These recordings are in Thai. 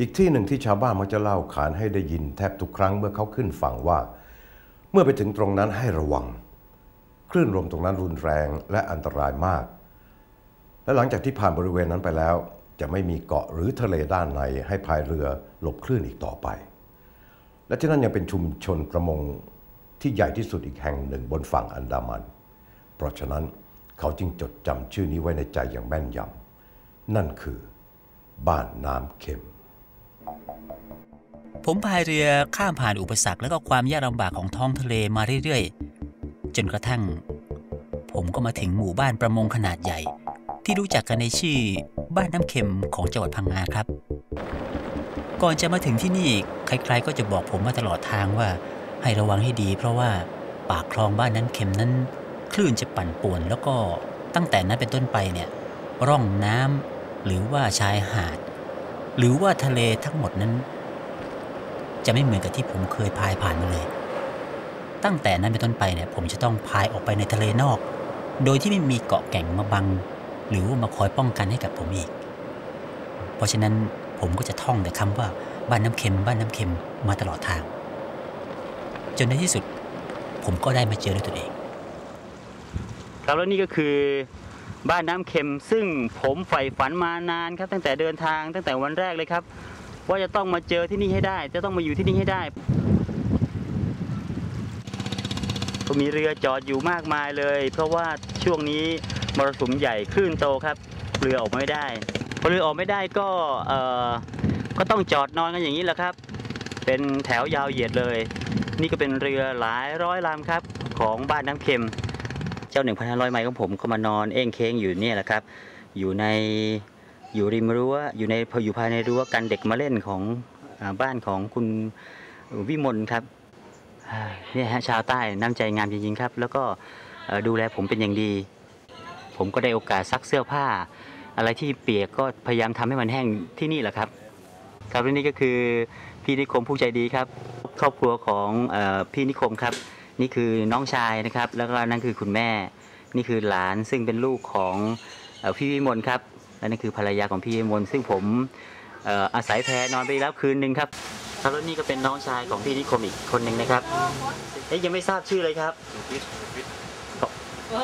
อีกที่หนึ่งที่ชาวบ้านมักจะเล่าขานให้ได้ยินแทบทุกครั้งเมื่อเขาขึ้นฝั่งว่า เมื่อไปถึงตรงนั้นให้ระวัง คลื่นลมตรงนั้นรุนแรงและอันตรายมาก และหลังจากที่ผ่านบริเวณนั้นไปแล้ว จะไม่มีเกาะหรือทะเลด้านในให้พายเรือหลบคลื่นอีกต่อไป และที่นั่นยังเป็นชุมชนประมงที่ใหญ่ที่สุดอีกแห่งหนึ่งบนฝั่งอันดามัน เพราะฉะนั้นเขาจึงจดจำชื่อนี้ไว้ในใจอย่างแม่นยำนั่นคือ บ้านน้ำเค็ม ผมพายเรือข้ามผ่านอุปสรรคและก็ความยากลำบากของท้องทะเลมาเรื่อยๆ จนกระทั่ง ผมก็มาถึงหมู่บ้านประมงขนาดใหญ่ ที่รู้จักกันในชื่อบ้านน้ำเค็มของจังหวัดพังงาครับ ก่อนจะมาถึงที่นี่ใครๆก็จะบอกผมมาตลอดทางว่า ให้ระวังให้ดี เพราะว่าปากคลองบ้านน้ำเค็มนั้น คลื่นจะปั่นป่วน แล้วก็ตั้งแต่นั้นเป็นต้นไปเนี่ยร่องน้ำหรือว่าชายหาด หรือว่าทะเลทั้งหมดนั้น จะไม่เหมือนกับที่ผมเคยพายผ่านมาเลย ตั้งแต่นั้นเป็นต้นไปเนี่ย ผมจะต้องพายออกไปในทะเลนอก โดยที่ไม่มีเกาะแก่งมาบัง หรือว่ามาคอยป้องกันให้กับผมอีก เพราะฉะนั้นผมก็จะท่องแต่คำว่าบ้านน้ำเค็ม บ้านน้ำเค็มมาตลอดทาง จนในที่สุด ผมก็ได้มาเจอด้วยตัวเอง ครับแล้วนี่ก็คือ บ้านน้ำเค็มซึ่งผมใฝ่ฝันมานานครับ ตั้งแต่เดินทางตั้งแต่วันแรกเลยครับ ว่าจะต้องมาเจอที่นี่ให้ได้ จะต้องมาอยู่ที่นี่ให้ได้ ก็มีเรือจอดอยู่มากมายเลย เพราะว่าช่วงนี้มรสุมใหญ่คลื่นโตครับ เรือออกไม่ได้พอเรือออกไม่ได้ก็เออก็ต้องจอดนอนกันอย่างนี้แหละครับ เป็นแถวยาวเหยียดเลย นี่ก็เป็นเรือหลายร้อยลำครับ ของบ้านน้ำเค็ม จ้า 1,500 ไมล์ของผมก็มานอนเอ้งเค้งอยู่เนี่ยแหละครับ อยู่ในอยู่ริมรั้วอยู่ในอยู่ภายในรั้วกันเด็กมาเล่นของอบ้านของคุณวิมลครับเนี่ยฮะชาวใต้น้ำใจงามจริงๆครับ แล้วก็ดูแลผมเป็นอย่างดี ผมก็ได้โอกาสซักเสื้อผ้า อะไรที่เปียกก็พยายามทำให้มันแห้งที่นี่แหละครับ ครับและนี่ก็คือพี่นิคมผู้ใจดีครับ ครอบครัวของอพี่นิคมครับ นี่คือน้องชายนะครับ แล้วก็นั่นคือคุณแม่ นี่คือหลานซึ่งเป็นลูกของเออพี่วิมลครับและนั่นคือภรรยาของพี่วิมลซึ่งผมเอ่ออาศัยแพนอนไปแล้วคืนหนึ่งครับครับแล้วนี่ก็เป็นน้องชายของพี่นิคมอีกคนหนึ่งนะครับเอ๊ยยังไม่ทราบชื่อเลยครับ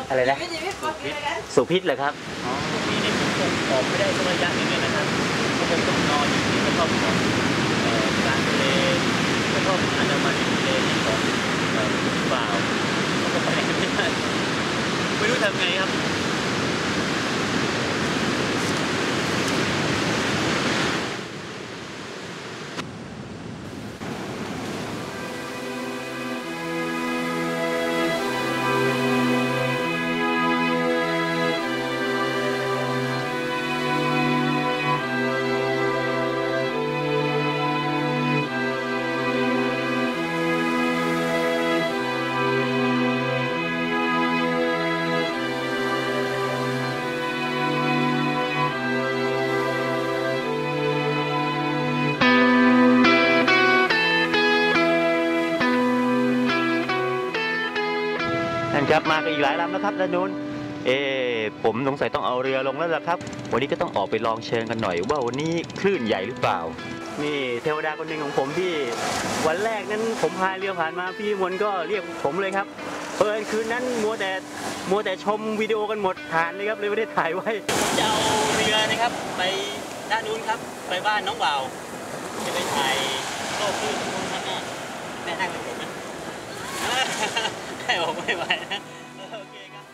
อะไรนะสุพิษเหรอครับอ๋อพี่นี่ผมออกไม่ได้สักระยะหนึงเลยนะครับเพราะผมต้องนอนอยู่ที่กระท่อมของเอ่อกลางทะเลกระท่อมอันดามันริมทะเลนี่ของเอ่อคุณบ่าวเขาก็ไปไหนไม่ได้ ไม่รู้ ครับมากันอีกหลายลำแล้วครับด้านนู้นเอผมสงสัยต้องเอาเรือลงแล้วล่ะครับ วันนี้ก็ต้องออกไปลองเชิญกันหน่อย ว่าวันนี้คลื่นใหญ่หรือเปล่า นี่เทวดาคนหนึ่งของผมที่ วันแรกนั้นผมพายเรือผ่านมาพี่มนก็เรียกผมเลยครับเปิดคืนนั้นมัวแต่มัวแต่ชมวิดีโอกันหมดฐานเลยครับเลยไม่ได้ถ่ายไว้จะเอาเรือนะครับ ไปด้านนู้นครับ ไปบ้านน้องบ่าวจะไปถ่ายโลกคลื่นตรงนู้นครับแม่แม่นั่งกับผมนะ ให้บอกไม่ไหวนะโอเคครับ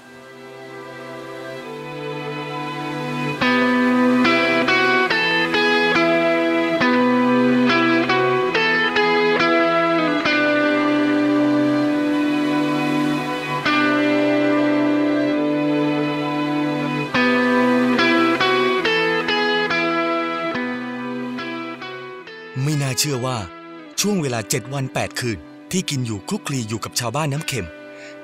ไม่น่าเชื่อว่าช่วงเวลา 7 วัน 8 คืน ที่กินอยู่คลุกคลีอยู่กับชาวบ้านน้ำเค็ม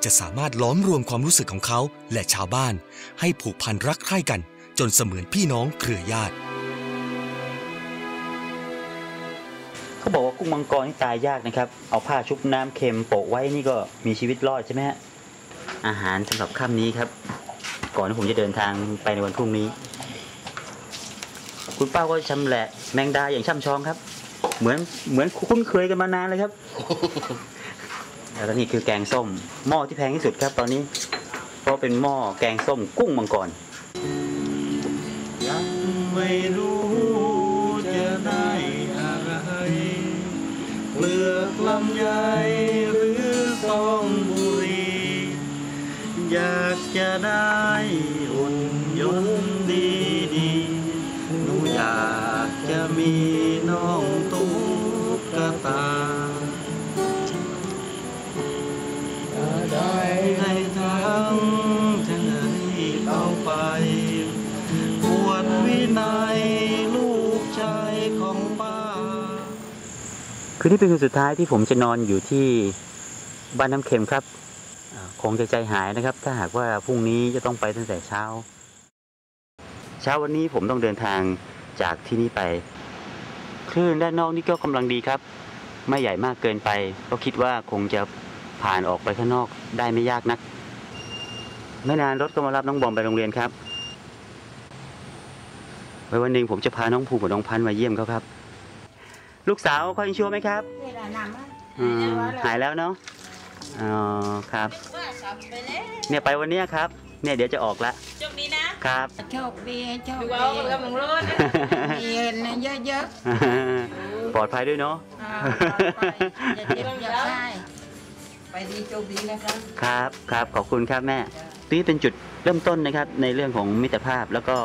จะสามารถล้อมรวมความรู้สึกของเขาและชาวบ้าน ให้ผูกพันรักใคร่กัน จนเสมือนพี่น้องเครือญาติ เขาบอกว่ากุ้งมังกรนี่ตายยากนะครับ เอาผ้าชุบน้ำเค็มโปะไว้นี่ก็มีชีวิตรอดใช่ไหมฮะอาหารสำหรับค่ำนี้ครับ ก่อนที่ผมจะเดินทางไปในวันพรุ่งนี้ คุณป้าก็ชำแหละแมงดาอย่างช่ำชองครับ เหมือนเหมือนคุ้นเคยกันมานานเลยครับ แล้วนี่คือแกงส้ม หม้อที่แพงที่สุดครับตอนนี้ เพราะเป็นหม้อแกงส้มกุ้งมังกรยังไม่รู้จะได้อะไรเปลือกลำไยหรือซองบุรีอยากจะได้อุ่นยนต์ดีๆหนูอยากจะมีน้อง ได้ให้ทั้งที่ต้องไปปวดวินัยลูกชายของป้า คืนนี้เป็นคืนสุดท้ายที่ผมจะนอนอยู่ที่บ้านน้ำเค็มครับคงจะใจหายนะครับ ถ้าหากว่าพรุ่งนี้จะต้องไปตั้งแต่เช้า เช้าวันนี้ผมต้องเดินทางจากที่นี่ไป คลื่นด้านนอกนี่ก็กำลังดีครับ ไม่ใหญ่มากเกินไป ก็คิดว่าคงจะ ผ่านออกไปข้างนอกได้ไม่ยากนัก ไม่นานรถก็มารับน้องบอมไปโรงเรียนครับไว้วันหนึ่งผมจะพาน้องภูมิกับน้องพันธุ์มาเยี่ยมเขาครับ ลูกสาวเขายังชั่วไหมครับนี่แหละนำอะอืมหายแล้วเนาะอ๋อครับว่าขับไปแล้วเนี่ยไปวันเนี้ยครับ เนี่ยเดี๋ยวจะออกละโชคดีนะครับโชคดีโชคดูดีเอากับมึงรถมีเงินเยอะปลอดภัยด้วยเนาะๆอ่าปลอดภัยอย่าเจ็บอย่าไข้ ไปดีโชคดีนะคะครับครับขอบคุณครับแม่นี่เป็นจุดเริ่มต้นนะครับในเรื่องของมิตรภาพแล้วก็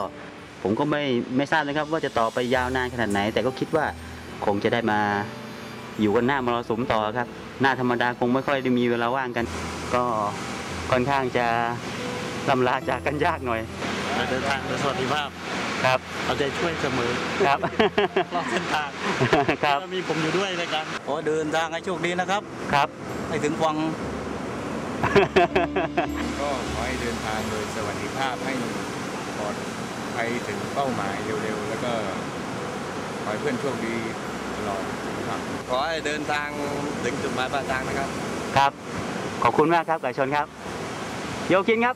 ผมก็ไม่ไม่ทราบนะครับ ว่าจะต่อไปยาวนานขนาดไหน แต่ก็คิดว่าคงจะได้มาอยู่กันหน้ามรสุมต่อครับ หน้าธรรมดาคงไม่ค่อยได้มีเวลาว่างกัน ก็ค่อนข้างจะลำลาจากกันยากหน่อยเดินทางโดยสวัสดิภาพ ครับ เอาใจช่วยเสมอครับรอบเส้นทางครับแล้วมีผมอยู่ด้วยในการขอเดินทางให้โชคดีนะครับครับให้ถึงฟังก็ขอให้เดินทางโดยสวัสดิภาพให้ปลอดภัยถึงเป้าหมายเร็วๆ แล้วก็ขอให้เพื่อนโชคดีตลอดครับขอให้เดินทางถึงจุดหมายปลายทางนะครับ ครับ ขอบคุณมากครับไก่ชนครับ โยกินครับ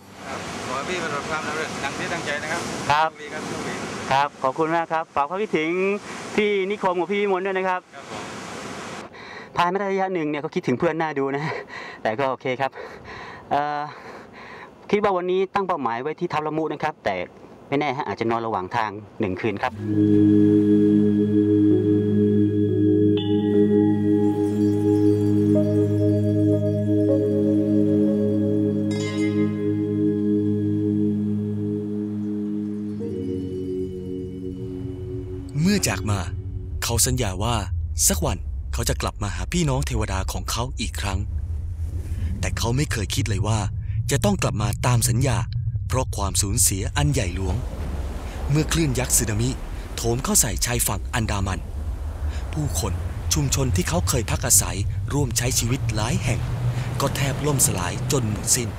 ขอให้พี่ประสบความสำเร็จดังที่ตั้งใจนะครับ ครับโช คดีครับโชคดีครับ ขอบคุณมากครับ ฝากความคิดถึงพี่นิคมกับพี่วิมนต์ด้วยนะครับครับผมผ่านมาได้ระยะหนึ่งเนี่ยก็คิดถึงเพื่อนหน้าดูนะ แต่ก็โอเคครับเอ่อคิดว่าวันนี้ตั้งเป้าหมายไว้ที่ทับละมุนะครับ แต่ไม่แน่ฮะอาจจะนอนระหว่างทางหนึ่งคืนครับ สัญญาว่าสักวันเขาจะกลับมาหาพี่น้องเทวดาของเขาอีกครั้ง แต่เขาไม่เคยคิดเลยว่า จะต้องกลับมาตามสัญญา เพราะความสูญเสียอันใหญ่หลวง เมื่อคลื่นยักษ์สึนามิโถมเข้าใส่ชายฝั่งอันดามัน ผู้คนชุมชนที่เขาเคยพักอาศัยร่วมใช้ชีวิตหลายแห่ง ก็แทบล่มสลายจนหมดสิ้น